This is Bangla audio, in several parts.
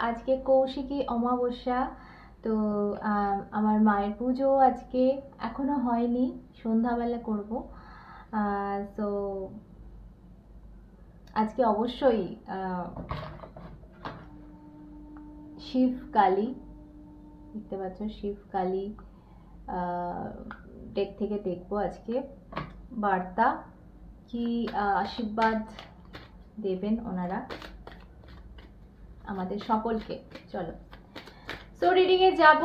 আজকে কৌশিকী অমাবস্যা। তো আম, আমার মায়ের পুজো আজকে এখনও হয়নি সন্ধ্যাবেলা করব। তো আজকে অবশ্যই শিব কালী দেখতে পাচ্ছ শিব কালী ডেক থেকে দেখব আজকে। বার্তা কি আশীর্বাদ দেবেন ওনারা। আমাদের সকলকে। চলো। সো রিডিং এ যাব।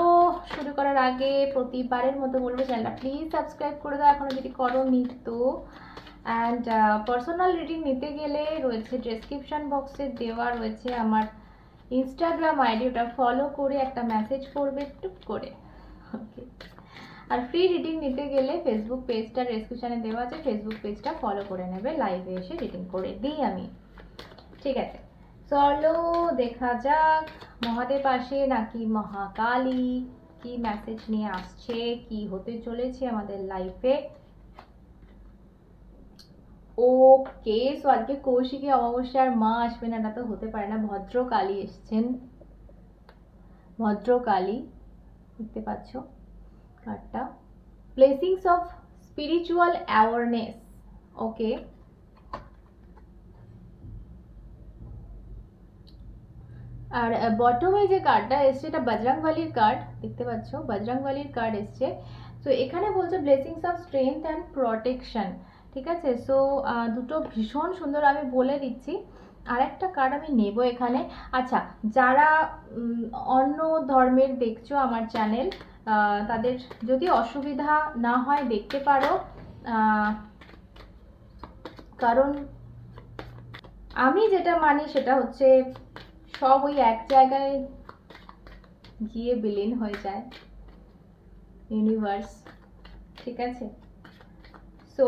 শুরু করার আগে প্রতিবারের মতো বলব চ্যানেলটা প্লিজ সাবস্ক্রাইব করে দাও। এখনও যদি করো তো। অ্যান্ড পার্সোনাল রিডিং নিতে গেলে রয়েছে ডেসক্রিপশন বক্সে দেওয়া রয়েছে আমার ইনস্টাগ্রাম আইডি ওটা ফলো করে একটা মেসেজ করবে টুক করে। ওকে আর ফ্রি রিডিং নিতে গেলে ফেসবুক পেজটা ডেসক্রিপশনে দেওয়া আছে। ফেসবুক পেজটা ফলো করে নেবে। লাইভে এসে রিডিং করে দিই আমি। ঠিক আছে। চলো দেখা যাক, মহাদেব আসে নাকি মহাকালী? কি মেসেজ নিয়ে আসছে? কি হতে চলেছে আমাদের লাইফে ওকে সো আজকে কৌশিকী অমাবস্যার মা আসবে না এটা তো হতে পারে না। ভদ্রকালী এসছেন। ভদ্রকালী, দেখতে পাচ্ছ কার্ডটা blessings of spiritual awareness okay আর বটমে যে কার্ডটা এসছে, এটা বজরংবলির কার্ড দেখতে পাচ্ছ? বজরংবলির কার্ড এসছে। তো এখানে বলছে blessings of strength and protection ঠিক আছে? সো দুটো ভীষণ সুন্দর আমি বলে দিচ্ছি। আর একটা কার্ড আমি নেব এখানে। আচ্ছা যারা অন্য ধর্মের দেখছ আমার চ্যানেল তাদের যদি অসুবিধা না হয় দেখতে পারো কারণ আমি যেটা মানি সেটা হচ্ছে সব ওই এক জায়গায় গিয়ে বিলীন হয়ে যায়। ইউনিভার্স ঠিক আছে? সো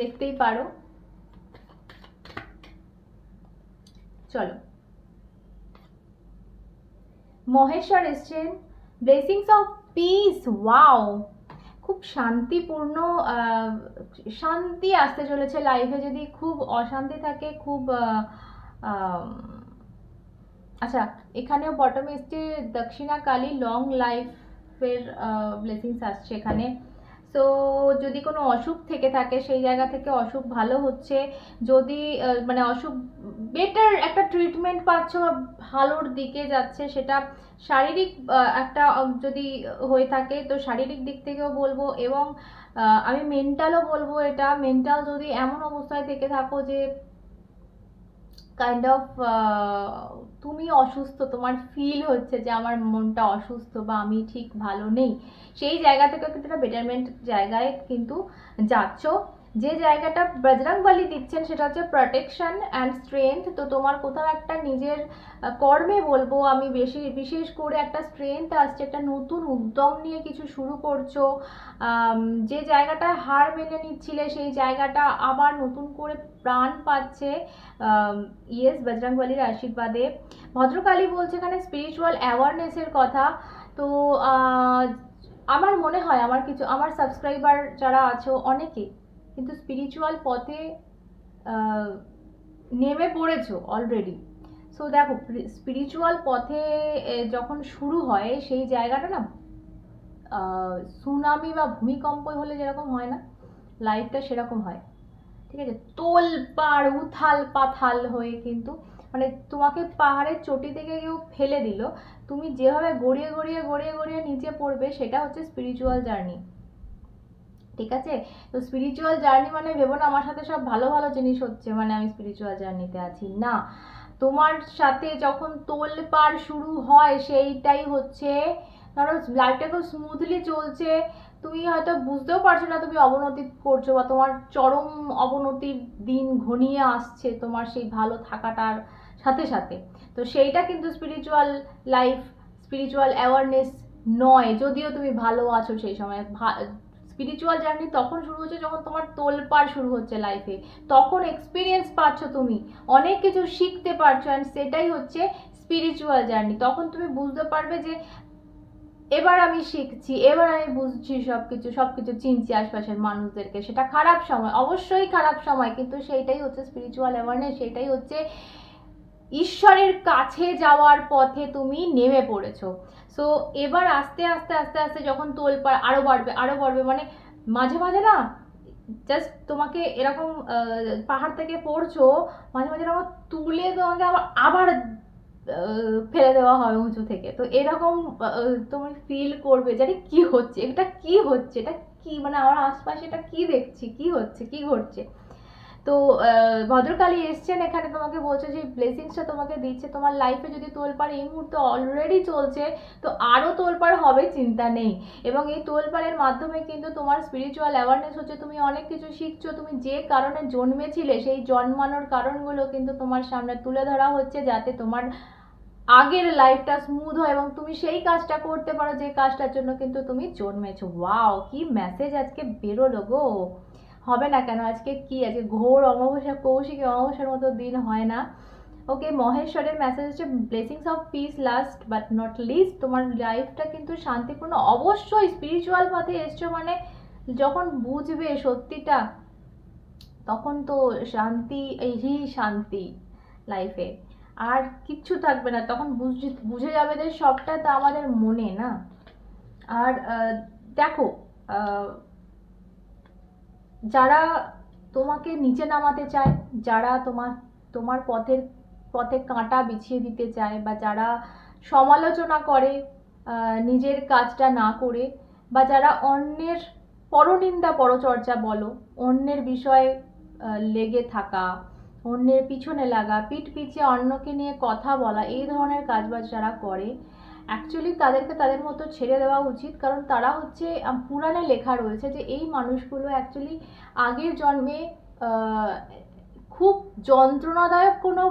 দেখতেই পারো। চলো। মহেশ্বর এসছেন। ব্লেসিংস অফ পিস ওয়াও খুব শান্তিপূর্ণ শান্তি আসতে চলেছে লাইফে যদি খুব অশান্তি থাকে, খুব আচ্ছা এখানেও বটমে এসছে দক্ষিণা কালী লং লাইফের ব্লেসিংস আসছে এখানে। সো যদি কোনো অসুখ থেকে থাকে, সেই জায়গা থেকে অসুখ ভালো হচ্ছে, যদি মানে অসুখ বেটার একটা ট্রিটমেন্ট পাচ্ছ, ভালোর দিকে যাচ্ছে, সেটা শারীরিক একটা যদি হয়ে থাকে, তো শারীরিক দিক থেকেও বলব এবং আমি মেন্টালও বলব এটা মেন্টাল যদি এমন অবস্থায় থেকে থাকো যে কাইন্ড অফ তুমি অসুস্থ, তোমার ফিল হচ্ছে যে আমার মনটা অসুস্থ বা আমি ঠিক ভালো নেই, সেই জায়গা থেকে একটা বেটারমেন্ট জায়গায় কিন্তু যাচ্ছ। যে জায়গাটা বজরংবলী দিচ্ছেন সেটা হচ্ছে প্রোটেকশন অ্যান্ড স্ট্রেংথ তো তোমার কোথাও একটা নিজের কর্মে বলব, আমি বেশি, বিশেষ করে একটা স্ট্রেংথ আসছে, একটা নতুন উদ্যম নিয়ে কিছু শুরু করছ যে জায়গাটায় হার মেনে নিচ্ছিলে সেই জায়গাটা আবার নতুন করে প্রাণ পাচ্ছে ইয়েস বজরংবলীর আশীর্বাদে। ভদ্রকালী বলছে এখানে স্পিরিচুয়াল অ্যাওয়ারনেসের কথা। তো আমার মনে হয়, আমার কিছু, আমার সাবস্ক্রাইবার যারা আছো, অনেকে কিন্তু স্পিরিচুয়াল পথে নেমে পড়েছো অলরেডি সো দেখো স্পিরিচুয়াল পথে যখন শুরু হয়, সেই জায়গাটা না সুনামি বা ভূমিকম্প হলে যেরকম হয় না লাইফটা সেরকম হয়। ঠিক আছে? তোল, পাড়, উথাল, পাথাল হয়ে কিন্তু মানে তোমাকে পাহাড়ের চটি থেকে কেউ ফেলে দিল, তুমি যেভাবে গড়িয়ে গড়িয়ে গড়িয়ে গড়িয়ে নিচে পড়বে, সেটা হচ্ছে স্পিরিচুয়াল জার্নি ঠিক আছে? তো স্পিরিচুয়াল জার্নি মানে ভেবো না, আমার সাথে সব ভালো ভালো জিনিস হচ্ছে মানে আমি স্পিরিচুয়াল জার্নিতে আছি। না, তোমার সাথে যখন তোল পার শুরু হয়, সেইটাই হচ্ছে, ধরো লাইফটা খুব স্মুথলি চলছে, তুমি হয়তো বুঝতেও পারছ না তুমি অবনতি করছ বা তোমার চরম অবনতির দিন ঘনিয়ে আসছে তোমার সেই ভালো থাকাটার সাথে সাথে। তো সেইটা কিন্তু স্পিরিচুয়াল লাইফ স্পিরিচুয়াল অ্যাওয়ারনেস নয়, যদিও তুমি ভালো আছো সেই সময় স্পিরিচুয়াল জার্নি তখন শুরু হচ্ছে যখন তোমার তোলপাড় শুরু হচ্ছে লাইফে তখন এক্সপিরিয়েন্স পাচ্ছ তুমি। অনেক কিছু শিখতে পারছ অ্যান্ড সেটাই হচ্ছে স্পিরিচুয়াল জার্নি তখন তুমি বুঝতে পারবে যে, এবার আমি শিখছি, এবার আমি বুঝছি সব কিছু সব কিছু চিনছি আশপাশের মানুষদেরকে। সেটা খারাপ সময়, অবশ্যই খারাপ সময়, কিন্তু সেইটাই হচ্ছে স্পিরিচুয়াল অ্যাওয়ারনেস সেটাই হচ্ছে ঈশ্বরের কাছে যাওয়ার পথে তুমি নেমে পড়েছো। সো এবার আস্তে আস্তে আস্তে আস্তে যখন তোল তোলপাড় আরও বাড়বে আরও বাড়বে মানে মাঝে মাঝে না জাস্ট তোমাকে এরকম পাহাড় থেকে পড়ছো, মাঝে মাঝে এরকম তুলে তোমাকে আবার আবার ফেলে দেওয়া হবে উঁচু থেকে। তো এরকম তুমি ফিল করবে যে কি হচ্ছে? এটা কি হচ্ছে? এটা কি? মানে আমার আশপাশে এটা কি দেখছি? কি হচ্ছে? কি ঘটছে? তো ভদ্রকালী এসছেন এখানে তোমাকে বলছে যে ব্লেসিংসটা তোমাকে দিচ্ছে। তোমার লাইফে যদি তোলপাড় এই মুহূর্তে অলরেডি চলছে, তো আরও তোলপাড় হবে, চিন্তা নেই। এবং এই তোলপাড়ের মাধ্যমে কিন্তু তোমার স্পিরিচুয়াল অ্যাওয়ারনেস হচ্ছে, তুমি অনেক কিছু শিখছো, তুমি যে কারণে জন্মেছিলে, সেই জন্মানোর কারণগুলো কিন্তু তোমার সামনে তুলে ধরা হচ্ছে, যাতে তোমার আগের লাইফটা স্মুথ হয় এবং তুমি সেই কাজটা করতে পারো, যে কাজটার জন্য কিন্তু তুমি জন্মেছো। ওয়াও কি মেসেজ আজকে বেরোলো গো! হবে না কেন? আজকে কি? আজকে ঘোর অমাবস্যা, কৌশিকী অমাবস্যার মতো দিন হয় না। ওকে মহেশ্বরের মেসেজ হচ্ছে blessings of peace last but not least তোমার লাইফটা কিন্তু শান্তিপূর্ণ। অবশ্যই স্পিরিচুয়াল পথে এসছো মানে যখন বুঝবে সত্যিটা, তখন তো শান্তি, এই শান্তি লাইফে আর কিচ্ছু থাকবে না, তখন বুঝে বুঝে যাবে যে সবটা তো আমাদের মনে, না? আর দেখো যারা তোমাকে নিচে নামাতে চায়, যারা তোমার তোমার পথের, পথে কাঁটা বিছিয়ে দিতে চায় বা যারা সমালোচনা করে নিজের কাজটা না করে বা যারা অন্যের পরনিন্দা পরচর্চা বলো, অন্যের বিষয়ে লেগে থাকা, অন্যের পিছনে লাগা, পিঠ পিছিয়ে অন্যকে নিয়ে কথা বলা, এই ধরনের কাজবাজ যারা করে অ্যাকচুয়ালি তাদেরকে তাদের মতো ছেড়ে দেওয়া উচিত, কারণ তারা হচ্ছে পুরাণে লেখা রয়েছে যে এই মানুষগুলো অ্যাকচুয়ালি আগের জন্মে খুব যন্ত্রণাদায়ক কোনো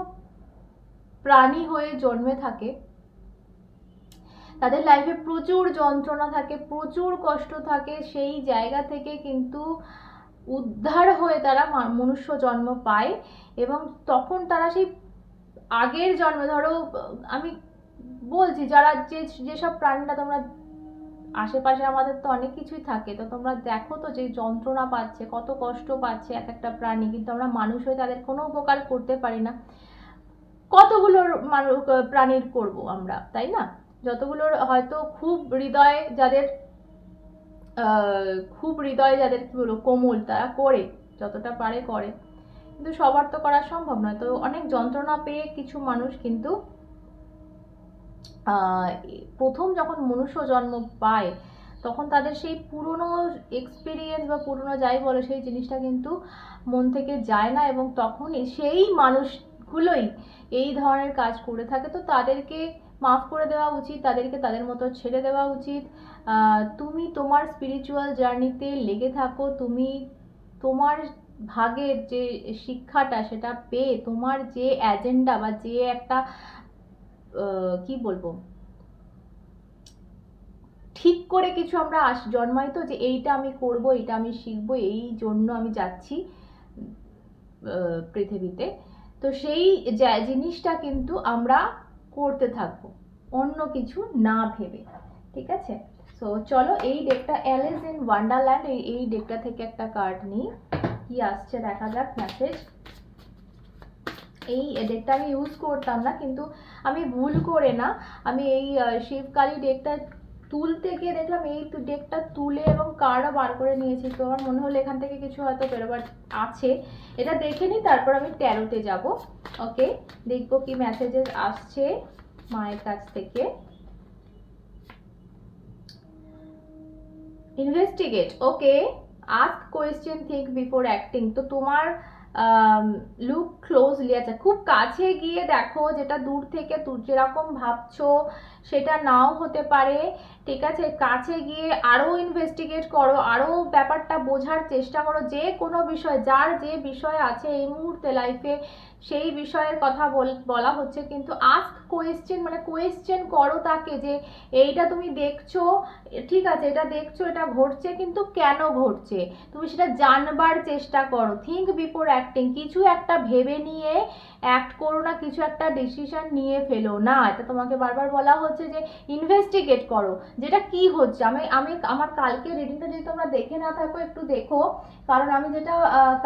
প্রাণী হয়ে জন্মে থাকে। তাদের লাইফে প্রচুর যন্ত্রণা থাকে, প্রচুর কষ্ট থাকে, সেই জায়গা থেকে কিন্তু উদ্ধার হয়ে তারা মনুষ্য জন্ম পায় এবং তখন তারা সেই আগের জন্মে, ধরো, আমি বলছি, যারা যে, যেসব প্রাণীরা তোমরা আশেপাশে আমাদের তো অনেক কিছুই থাকে, তো তোমরা দেখো তো যে যন্ত্রণা পাচ্ছে, কত কষ্ট পাচ্ছে এক একটা প্রাণী, কিন্তু আমরা মানুষ হয়ে তাদের কোনো উপকার করতে পারি না। কতগুলো মানুষ, প্রাণীর করব আমরা, তাই না? যতগুলোর হয়তো খুব হৃদয় যাদের খুব হৃদয় যাদের কি বলব কোমল, তারা করে, যতটা পারে করে। কিন্তু সবার তো করা সম্ভব নয়, তো অনেক যন্ত্রণা পেয়ে কিছু মানুষ কিন্তু প্রথম যখন মনুষ্য জন্ম পায়, তখন তাদের সেই পুরনো এক্সপিরিয়েন্স বা পুরনো যাই বলে, সেই জিনিসটা কিন্তু মন থেকে যায় না এবং তখনই সেই মানুষগুলোই এই ধরনের কাজ করে থাকে। তো তাদেরকে মাফ করে দেওয়া উচিত, তাদেরকে তাদের মতো ছেড়ে দেওয়া উচিত। তুমি তোমার স্পিরিচুয়াল জার্নিতে লেগে থাকো, তুমি তোমার ভাগের যে শিক্ষাটা সেটা পেয়ে, তোমার যে অ্যাজেন্ডা বা যে একটা কি বলব? ঠিক করে কিছু আমরা আস জন্মাই তো যে এইটা আমি করব, এইটা আমি শিখব, এই জন্য আমি যাচ্ছি পৃথিবীতে। তো সেই জিনিসটা কিন্তু আমরা করতে থাকব, অন্য কিছু না ভেবে। ঠিক আছে? তো চলো এই ডেকটা অ্যালিস ইন ওয়ান্ডারল্যান্ড এই এই ডেকটা থেকে একটা কার্ড নিই। কি আসছে দেখা যাক মেসেজ এই ডেকটা আমি ইউজ করতাম না, কিন্তু আমি ভুল করে না। আমি এই শিবকালী ডেকটা তুলতে গিয়ে দেখলাম এই ডেকটা তুলে এবং কার্ডও বার করে নিয়েছি। তো আমার মনে হলো এখান থেকে কিছু হয়তো বেরোবার আছে। এটা দেখে নিই তারপর আমি ট্যারোতে যাব। ওকে দেখব কি মেসেজেস আসছে মায়ের কাছ থেকে। Investigate okay ask question think before acting তো তোমার লুক ক্লোজলি আচ্ছা খুব কাছে গিয়ে দেখো যেটা দূর থেকে যেরকম ভাবছ, সেটা নাও হতে পারে, ঠিক আছে? কাছে গিয়ে আরও ইনভেস্টিগেট করো আরও ব্যাপারটা বোঝার চেষ্টা করো, যে কোনো বিষয়, যার যে বিষয় আছে এই মুহূর্তে লাইফে সেই বিষয়ের কথা বল- হচ্ছে, কিন্তু আস্ক কোয়েশ্চেন মানে কোয়েশ্চেন করো তাকে যে এইটা তুমি দেখছ, ঠিক আছে, এটা দেখছ, এটা ঘটছে, কিন্তু কেন ঘটছে? তুমি সেটা জানবার চেষ্টা করো থিঙ্ক বিফোর অ্যাক্টিং কিছু একটা ভেবে নিয়ে অ্যাক্ট করো না, কিছু একটা ডিসিশন নিয়ে ফেলো। না, এটা তোমাকে বারবার বলা হচ্ছে যে ইনভেস্টিগেট করো। যেটা কি হচ্ছে? আমি আমি আমার কালকে রিডিংটা যদি তোমরা দেখে না থাকো, একটু দেখো। কারণ আমি যেটা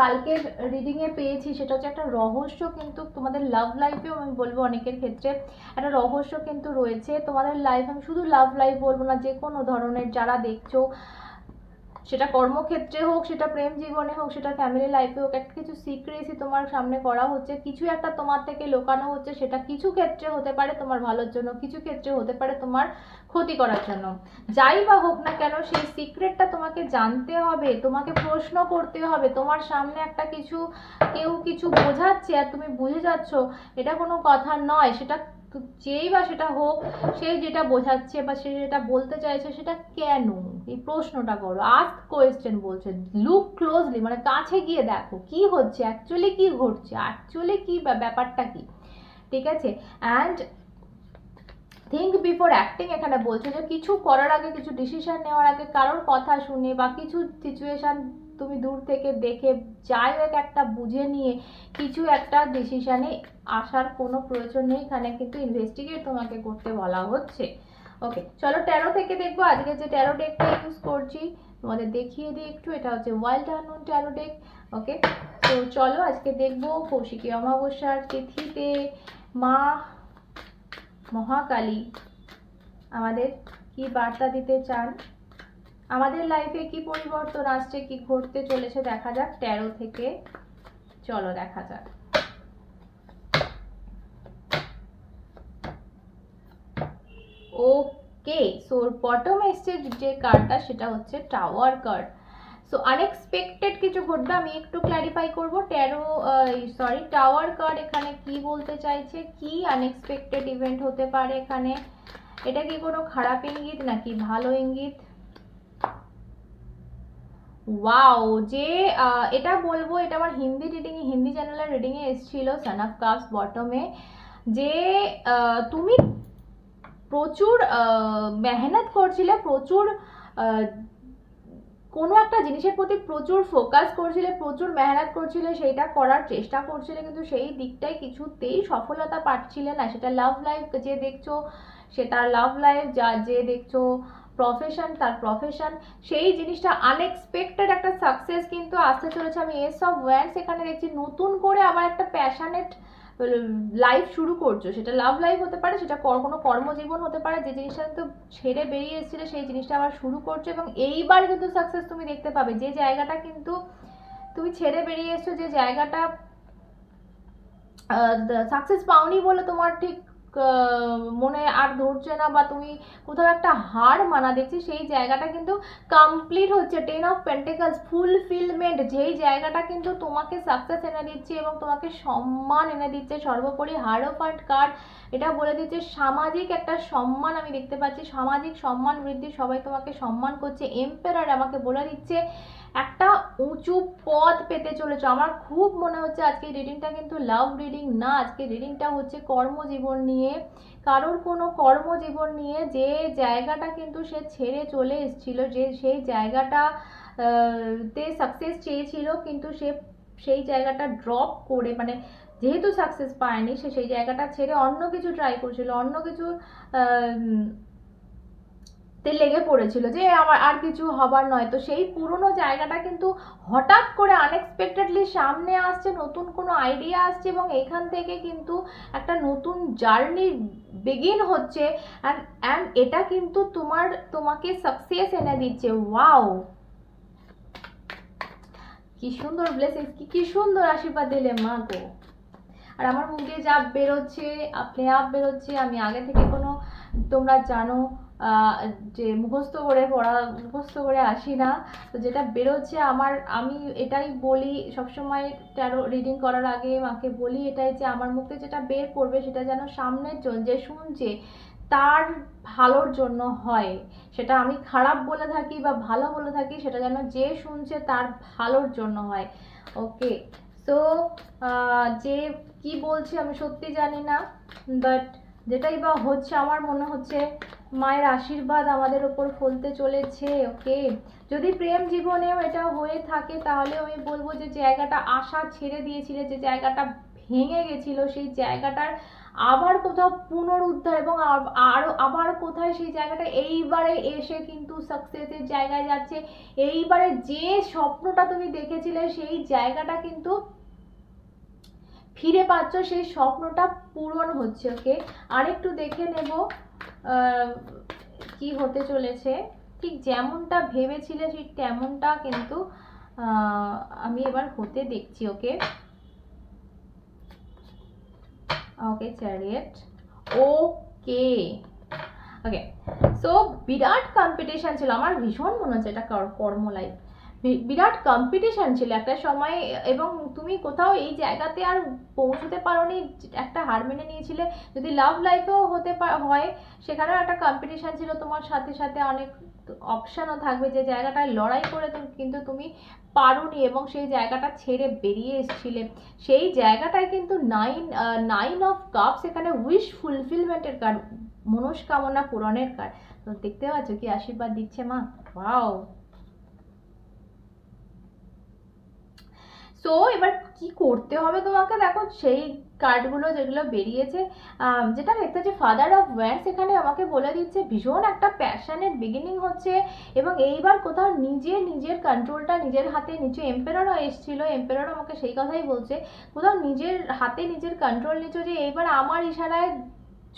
কালকের রিডিংয়ে পেয়েছি, সেটা হচ্ছে একটা রহস্য কিন্তু তোমাদের লাভ লাইফেও আমি বলব অনেকের ক্ষেত্রে। একটা রহস্য কিন্তু রয়েছে। তোমাদের লাইফ আমি শুধু লাভ লাইফ বলব না, যে কোনো ধরনের যারা দেখছ সেটা কর্মক্ষেত্রে হোক, সেটা প্রেম জীবনে হোক, সেটা ফ্যামিলি লাইফে হোক, একটা কিছু সিক্রেসি তোমার সামনে করা হচ্ছে, কিছু একটা তোমার থেকে লোকানো হচ্ছে, সেটা কিছু ক্ষেত্রে হতে পারে তোমার ভালোর জন্য, কিছু ক্ষেত্রে হতে পারে তোমার ক্ষতি করার জন্য। যাই বা হোক না কেন, সেই সিক্রেটটা তোমাকে জানতে হবে, তোমাকে প্রশ্ন করতে হবে, তোমার সামনে একটা কিছু, কেউ কিছু বোঝাচ্ছে আর তুমি বুঝে যাচ্ছ, এটা কোনো কথা নয়, সেটা তো যেই বা সেটা হোক, সে যেটা বোঝাচ্ছে বা সে যেটা বলতে চাইছে সেটা কেন? এই প্রশ্নটা করো। আস্ক কোয়েশ্চেন বলছে লুক ক্লোজলি মানে কাছে গিয়ে দেখো, কি হচ্ছে? অ্যাকচুয়ালি কি ঘটছে? অ্যাকচুয়ালি কি ব্যা- ব্যাপারটা কি? ঠিক আছে? অ্যান্ড থিঙ্ক বিফোর অ্যাক্টিং এখানে বলছে যে কিছু করার আগে, কিছু ডিসিশন নেওয়ার আগে কারোর কথা শুনে বা কিছু সিচুয়েশন তুমি দূর থেকে দেখে যাই হোক একটা বুঝে নিয়ে কিছু একটা ডিসিশনে আসার কোনো প্রয়োজন নেই। এখানে কিন্তু ইনভেস্টিগেট তোমাকে করতে বলা হচ্ছে। ওকে চলো ট্যারো থেকে দেখব। আজকে যে ট্যারো ডেকটা ইউজ করছি, তোমাদের দেখিয়ে দিই একটু। এটা হচ্ছে wild unknown tarot deck okay তো চলো আজকে দেখব কৌশিকী অমাবস্যার তিথিতে মা মহাকালী আমাদের কি বার্তা দিতে চান? আমাদের লাইফে কি পরিবর্তন আসছে, কি ঘটতে চলেছে দেখা যাক, তেরো থেকে, চলো দেখা যাক। ওকে সো বটম এসছে যে কার্ডটা সেটা হচ্ছে টাওয়ার কার্ড সো আনএক্সপেক্টেড কিছু ঘটবে, আমি একটু ক্ল্যারিফাই করব। টেরো সরি টাওয়ার কার্ড এখানে কি বলতে চাইছে? কি আনএক্সপেক্টেড ইভেন্ট হতে পারে এখানে? এটা কি কোনো খারাপ ইঙ্গিত নাকি ভালো ইঙ্গিত? ওয়াও যে এটা বলব, এটা আমার হিন্দি রিডিং হিন্দি চ্যানেলের রিডিং এ এসেছিল সান অফ কাপস বটমে যে তুমি প্রচুর মেহনত করছিলে, প্রচুর কোনো একটা জিনিসের প্রতি প্রচুর ফোকাস করছিলে, প্রচুর মেহনত করছিলে, সেইটা করার চেষ্টা করছিলে, কিন্তু সেই দিকটায় কিছুতেই সফলতা পাচ্ছিলে না। সেটা লাভ লাইফ যে দেখছ, সে তার লাভ লাইফ যা, যে দেখছ প্রফেশন তার প্রফেশন সেই জিনিসটা আনএক্সপেক্টেড একটা সাকসেস কিন্তু আসতে চলেছে। আমি এস অফ ওয়ান্স এখানে দেখছি, নতুন করে আবার একটা প্যাশানেট লাইফ শুরু করছ। সেটা লাভ লাইফ হতে পারে, সেটা কোনো কর্মজীবন হতে পারে, যে জিনিসটা তো ছেড়ে বেরিয়ে এসেছিলে, সেই জিনিসটা আবার শুরু করছ এবং এইবার কিন্তু সাকসেস তুমি দেখতে পাবে। যে জায়গাটা কিন্তু তুমি ছেড়ে বেরিয়ে এসছো, যে জায়গাটা সাকসেস পাওনি বলে তোমার ঠিক মনে আর ধরছে না বা তুমি কোথাও একটা হার মানা দেখছি, সেই জায়গাটা কিন্তু কমপ্লিট হচ্ছে। টেন অফ পেন্টিকালস ফুলফিলমেন্ট যেই জায়গাটা কিন্তু তোমাকে সাকসেস এনে দিচ্ছে এবং তোমাকে সম্মান এনে দিচ্ছে। সর্বোপরি হার্ড ফান্ড কার্ড এটা বলে দিচ্ছে, সামাজিক একটা সম্মান আমি দেখতে পাচ্ছি। সামাজিক সম্মান বৃদ্ধি সবাই তোমাকে সম্মান করছে। এম্পেরার আমাকে বলে দিচ্ছে একটা উঁচু পদ পেতে চলেছো। আমার খুব মনে হচ্ছে আজকে রিডিংটা কিন্তু লাভ রিডিং না। আজকে রিডিংটা হচ্ছে কর্মজীবন নিয়ে। কারোর কোনো কর্মজীবন নিয়ে যে জায়গাটা কিন্তু সে ছেড়ে চলে এসেছিল, যে সেই জায়গাটা তে সাকসেস চেয়েছিল, কিন্তু সে সেই জায়গাটা ড্রপ করে মানে যেহেতু সাকসেস পায়নি, সে সেই জায়গাটা ছেড়ে অন্য কিছু ট্রাই করছিল, অন্য কিছু তে লেগে পড়েছিল যে আমার আর কিছু হবার নয়। তো সেই পুরনো জায়গাটা কিন্তু হঠাৎ করে আনএক্সপেক্টেডলি সামনে আসছে, নতুন কোনো আইডিয়া আসছে এবং এখান থেকে কিন্তু একটা নতুন জার্নি বিগিন হচ্ছে। অ্যান্ড অ্যান্ড এটা কিন্তু তোমার, তোমাকে সাকসেস এনে দিচ্ছে। ওয়াও কি সুন্দর ব্লেসিংস কি কি সুন্দর আশীর্বাদ দিলে মা গো। আর আমার মুখ দিয়ে যা বেরোচ্ছে, আপনি আপ বেরোচ্ছে, আমি আগে থেকে কোনো, তোমরা জানো যে মুখস্থ করে পড়া, মুখস্থ করে আসি না। তো যেটা বেরোচ্ছে আমার, আমি এটাই বলি, সবসময় ট্যারো রিডিং করার আগে মাকে বলি এটাই যে আমার মুখে যেটা বের করবে সেটা যেন সামনের জন যে শুনছে তার ভালোর জন্য হয়। সেটা আমি খারাপ বলে থাকি বা ভালো বলে থাকি, সেটা যেন যে শুনছে তার ভালোর জন্য হয়। ওকে সো যে কি বলছে আমি সত্যি জানি না বাট যেটাই বা হচ্ছে, আমার মনে হচ্ছে মায়ের আশীর্বাদ আমাদের ওপর ফলতে চলেছে, ওকে? যদি প্রেম জীবনেও এটা হয়ে থাকে, তাহলে আমি বলব যে জায়গাটা আশা ছেড়ে দিয়েছিলে, যে জায়গাটা ভেঙে গেছিল, সেই জায়গাটার আবার কোথাও পুনরুদ্ধার এবং আব- আরও আবার কোথায় সেই জায়গাটা এইবারে এসে কিন্তু সাকসেসের জায়গায় যাচ্ছে। এইবারে যে স্বপ্নটা তুমি দেখেছিলে, সেই জায়গাটা কিন্তু ফিরে পাচ্ছ, সেই স্বপ্নটা পূরণ হচ্ছে, ওকে? আরেকটু দেখে নেব কি হতে চলেছে। ঠিক যেমনটা ভেবেছিলে, ঠিক তেমনটা কিন্তু আমি এবার হতে দেখছি, okay? Okay chariot okay. Okay so বিরাট কম্পিটিশান ছিল। আমার ভীষণ মনে হচ্ছে এটা কর- কর্ম লাইফ বিরাট কম্পিটিশন ছিল একটা সময় এবং তুমি কোথাও এই জায়গাতে আর পৌঁছতে পারোনি, একটা হার মেনে নিয়েছিলে। যদি লাভ লাইফেও হতে হয়, সেখানেও একটা কম্পিটিশন ছিল। তোমার সাথে সাথে অনেক অপশানও থাকবে। যে জায়গাটায় লড়াই করে কিন্তু তুমি পারোনি এবং সেই জায়গাটা ছেড়ে বেরিয়ে এসেছিলে। সেই জায়গাটায় কিন্তু নাইন নাইন অফ কাপস এখানে উইশ ফুলফিলমেন্টের কার্ড মনস্কামনা পূরণের কার্ড তো দেখতে পাচ্ছ কি আশীর্বাদ দিচ্ছে মা? ওয়াও সো এবার কি করতে হবে তোমাকে? দেখো, সেই কার্ডগুলো যেগুলো বেরিয়েছে যেটা দেখতে হচ্ছে ফাদার অফ ওয়ার্স এখানে আমাকে বলে দিচ্ছে, ভীষণ একটা প্যাশনের বিগিনিং হচ্ছে এবং এইবার কোথাও নিজে নিজের কন্ট্রোলটা নিজের হাতে নিচে এম্পেররও এসেছিল। এম্পেরর আমাকে সেই কথাই বলছে, কোথাও নিজের হাতে নিজের কন্ট্রোল নিচ্ছ যে এইবার আমার ইশারায়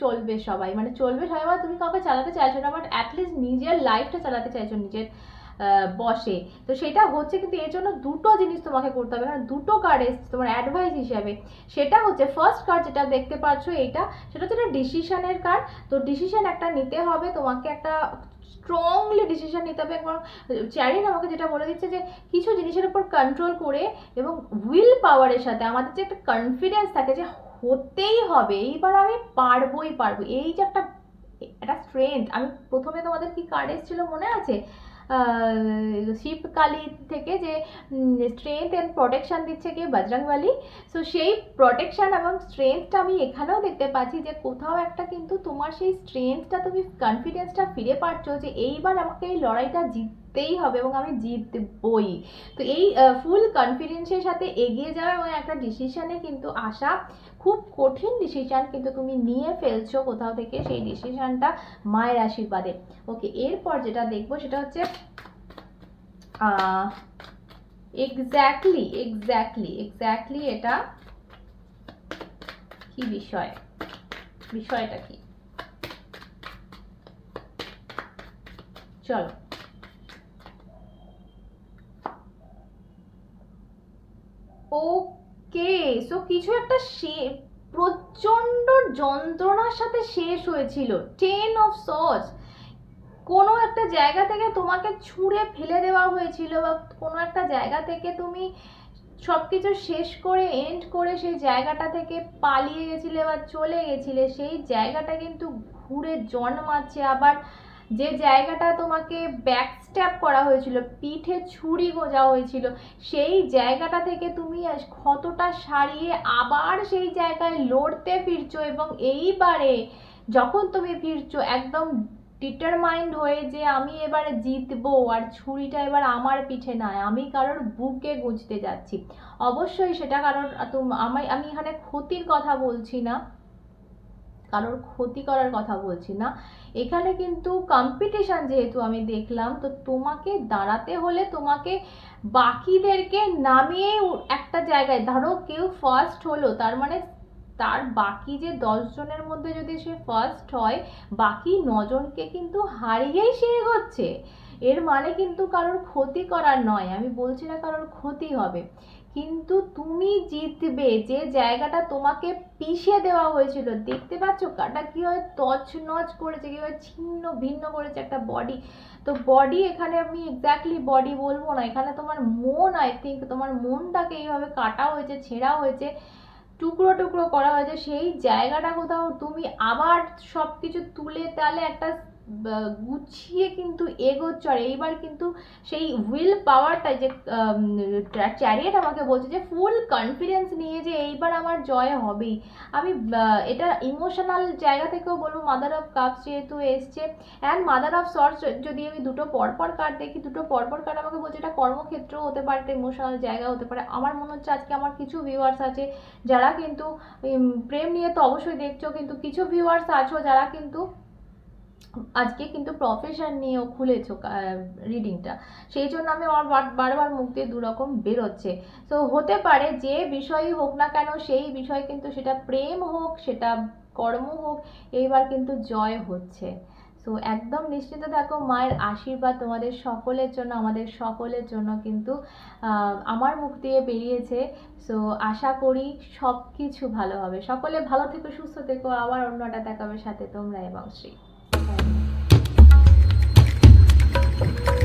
চলবে সবাই। মানে চলবে সবাই মানে তুমি কাউকে চালাতে চাইছো না বাট অ্যাটলিস্ট নিজের লাইফটা চালাতে চাইছো, নিজের বসে। তো সেটা হচ্ছে কিন্তু এর জন্য দুটো জিনিস তোমাকে করতে হবে। কারণ দুটো কার্ড এসছে তোমার অ্যাডভাইস হিসাবে। সেটা হচ্ছে ফার্স্ট কার্ড যেটা দেখতে পাচ্ছ এইটা সেটা হচ্ছে একটা ডিসিশনের কার্ড তো ডিসিশন একটা নিতে হবে, তোমাকে একটা স্ট্রংলি ডিসিশন নিতে হবে। এবং চ্যারিন আমাকে যেটা বলে দিচ্ছে যে কিছু জিনিসের উপর কন্ট্রোল করে এবং উইল পাওয়ারের সাথে আমাদের যে একটা কনফিডেন্স থাকে যে হতেই হবে, এইবার আমি পারবোই পারব এই যে একটা একটা স্ট্রেংথ আমি প্রথমে তোমাদের কি কার্ড এসেছিল মনে আছে? শিবকালী থেকে যে স্ট্রেংথ অ্যান্ড প্রোটেকশান দিচ্ছে কি বজরংবলী। সো সেই প্রোটেকশান এবং স্ট্রেংথটা আমি এখানেও দেখতে পাচ্ছি যে, কোথাও একটা কিন্তু তোমার সেই স্ট্রেংথটা তুমি কনফিডেন্সটা ফিরে পাচ্ছ যে, এইবার আমাকে এই লড়াইটা জিততেই হবে এবং আমি জিতবই। তো এই ফুল কনফিডেন্সের সাথে এগিয়ে যাওয়া এবং একটা ডিসিশনে কিন্তু আসা খুব কঠিন ডিসিশন কিন্তু তুমি নিয়ে ফেলছো কোথাও থেকে সেই ডিসিশনটা মায়ের আশীর্বাদে। ওকে এরপর যেটা দেখব সেটা হচ্ছে এক্স্যাক্টলি এক্স্যাক্টলি এক্স্যাক্টলি এটা কি বিষয়? বিষয়টা কি? চলো। ওকে সো কিছু একটা সে প্রচণ্ড যন্ত্রণার সাথে শেষ হয়েছিল। টেন অফ সস কোনো একটা জায়গা থেকে তোমাকে ছুঁড়ে ফেলে দেওয়া হয়েছিল বা কোনো একটা জায়গা থেকে তুমি সব কিছু শেষ করে এন্ড করে সেই জায়গাটা থেকে পালিয়ে গেছিলে বা চলে গেছিলে, সেই জায়গাটা কিন্তু ঘুরে জন্মাচ্ছে আবার যে জায়গাটা তোমাকে ব্যাক স্ট্যাপ করা হয়েছিল, পিঠে ছুরি গোজা হয়েছিল, সেই জায়গাটা থেকে তুমি ক্ষতটা সারিয়ে আবার সেই জায়গায় লড়তে ফিরছো এবং এইবারে যখন তুমি ফিরছো একদম ডিটারমাইন্ড হয়ে যে আমি এবারে জিতবো আর ছুরিটা এবার আমার পিঠে নয়, আমি কারোর বুকে গুঁজতে যাচ্ছি। অবশ্যই সেটা কারোর আমি এখানে ক্ষতির কথা বলছি না। কারোর ক্ষতি করার কথা বলছি না। এখানে কিন্তু কম্পিটিশন যেহেতু আমি দেখলাম, তো তোমাকে দাঁড়াতে হলে তোমাকে বাকিদেরকে নামিয়ে একটা জায়গায়, ধরো কেউ ফার্স্ট হলো, তার মানে তার বাকি যে দশ জনের মধ্যে যদি সে ফার্স্ট হয়, বাকি নজনকে কিন্তু হারিয়েই সে এগোচ্ছে। এর মানে কিন্তু কারোর ক্ষতি করার নয়, আমি বলছি না কারোর ক্ষতি হবে। কিন্তু তুমি জিতবে। যে জায়গাটা তোমাকে পিষে দেওয়া হয়েছিল, দেখতে পাচ্ছ? কাটা কীভাবে তছনছ করেছে কীভাবে ছিন্ন ভিন্ন করেছে একটা বডি তো বডি এখানে আমি এক্স্যাক্টলি বডি বলব না। এখানে তোমার মন আই থিঙ্ক তোমার মনটাকে এইভাবে কাটা হয়েছে, ছেঁড়া হয়েছে, টুকরো টুকরো করা হয়েছে। সেই জায়গাটা কোথাও তুমি আবার সব কিছু তুলে তাহলে একটা গুছিয়ে কিন্তু এগোচ্ছ। আর এইবার কিন্তু সেই উইল পাওয়ারটা যে চ্যারিয়েট আমাকে বলছে যে ফুল কনফিডেন্স নিয়ে যে এইবার আমার জয় হবেই। আমি এটা ইমোশনাল জায়গা থেকেও বলব মাদার অফ কাপস যেহেতু এসছে। অ্যান্ড মাদার অফ সর্টস যদি আমি দুটো পরপর কার্ড দেখি, দুটো পরপর কার্ড আমাকে বলছে, এটা কর্মক্ষেত্রেও হতে পারে, একটা ইমোশনাল জায়গা হতে পারে। আমার মনে হচ্ছে আজকে আমার কিছু ভিউয়ার্স আছে, যারা কিন্তু প্রেম নিয়ে তো অবশ্যই দেখছ, কিন্তু কিছু ভিউয়ার্স আছো যারা কিন্তু আজকে কিন্তু প্রফেশন নিয়েও খুলেছো রিডিংটা সেই জন্য আমি আমার বার- বারবার মুখ দিয়ে দুরকম বেরোচ্ছে। তো হতে পারে যে বিষয়ই হোক না কেন, সেই বিষয় কিন্তু সেটা প্রেম হোক, সেটা কর্ম হোক, এইবার কিন্তু জয় হচ্ছে। তো একদম নিশ্চিত থাকো, মায়ের আশীর্বাদ তোমাদের সকলের জন্য, আমাদের সকলের জন্য কিন্তু আমার মুখ দিয়ে বেরিয়েছে। সো আশা করি সব কিছু ভালো হবে। সকলে ভালো থেকো, সুস্থ থেকো। আবার অন্যটা দেখাবে সাথে তোমরা এবং শ্রী। Thank you.